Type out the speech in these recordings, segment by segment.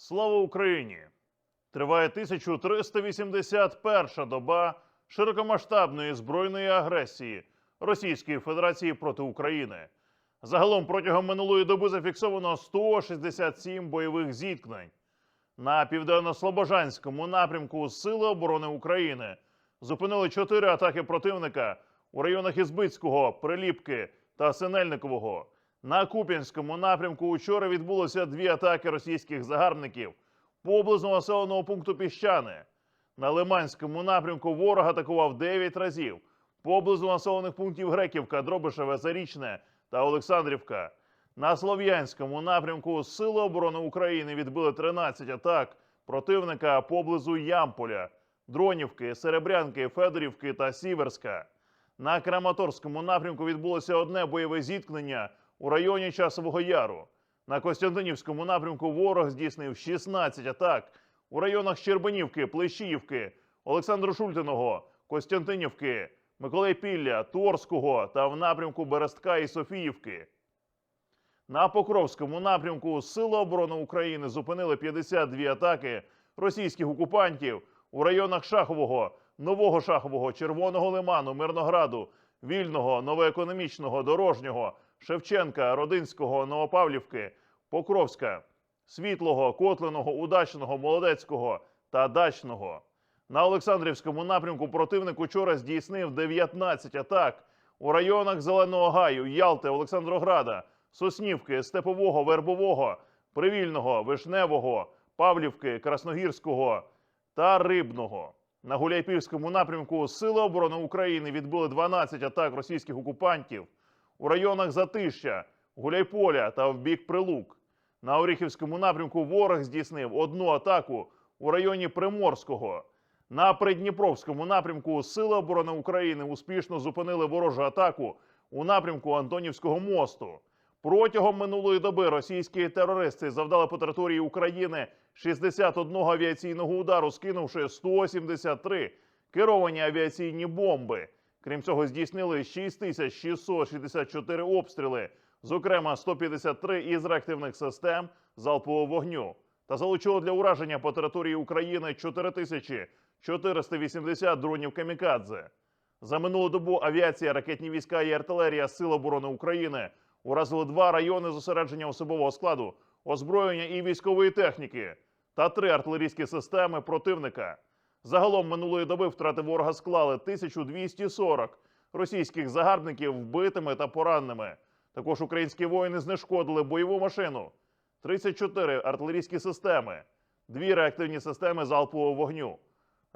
Слава Україні! Триває 1381 доба широкомасштабної збройної агресії Російської Федерації проти України. Загалом протягом минулої доби зафіксовано 167 бойових зіткнень. На південно-слобожанському напрямку Сили оборони України зупинили чотири атаки противника у районах Ізбицького, Приліпки та Синельникового. На Куп'янському напрямку учора відбулося дві атаки російських загарбників поблизу населеного пункту Піщани. На Лиманському напрямку ворог атакував 9 разів поблизу населених пунктів Греківка, Дробишеве, Зарічне та Олександрівка. На Слов'янському напрямку Сили оборони України відбили 13 атак противника поблизу Ямполя, Дронівки, Серебрянки, Федорівки та Сіверська. На Краматорському напрямку відбулося одне бойове зіткнення у районі Часового Яру. На Костянтинівському напрямку ворог здійснив 16 атак у районах Щербанівки, Плещіївки, Олександру Шультиного, Костянтинівки, Миколайпілля, Торського та в напрямку Берестка і Софіївки. На Покровському напрямку Сили оборони України зупинили 52 атаки російських окупантів у районах Шахового, Нового Шахового, Червоного Лиману, Мирнограду, Вільного, Новоекономічного, Дорожнього, Шевченка, Родинського, Новопавлівки, Покровська, Світлого, Котлиного, Удачного, Молодецького та Дачного. На Олександрівському напрямку противник учора здійснив 19 атак у районах Зеленого Гаю, Ялти, Олександрограда, Соснівки, Степового, Вербового, Привільного, Вишневого, Павлівки, Красногірського та Рибного. На Гуляйпільському напрямку Сили оборони України відбили 12 атак російських окупантів у районах Затища, Гуляйполя та в бік Прилук. На Оріхівському напрямку ворог здійснив одну атаку у районі Приморського. На Придніпровському напрямку Сили оборони України успішно зупинили ворожу атаку у напрямку Антонівського мосту. Протягом минулої доби російські терористи завдали по території України 61 авіаційного удару, скинувши 173 керовані авіаційні бомби. Крім цього, здійснили 6664 обстріли, зокрема 153 із реактивних систем залпового вогню, та залучили для ураження по території України 4480 дронів камікадзе. За минулу добу авіація, ракетні війська і артилерія Сил оборони України уразили два райони зосередження особового складу, озброєння і військової техніки та три артилерійські системи противника. Загалом минулої доби втрати ворога склали 1240 російських загарбників вбитими та пораненими. Також українські воїни знешкодили бойову машину, 34 артилерійські системи, дві реактивні системи залпового вогню,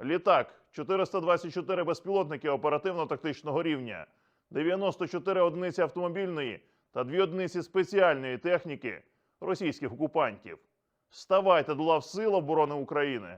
літак, 424 безпілотники оперативно-тактичного рівня, 94 одиниці автомобільної та дві одиниці спеціальної техніки російських окупантів. Ставайте до лав Сил оборони України.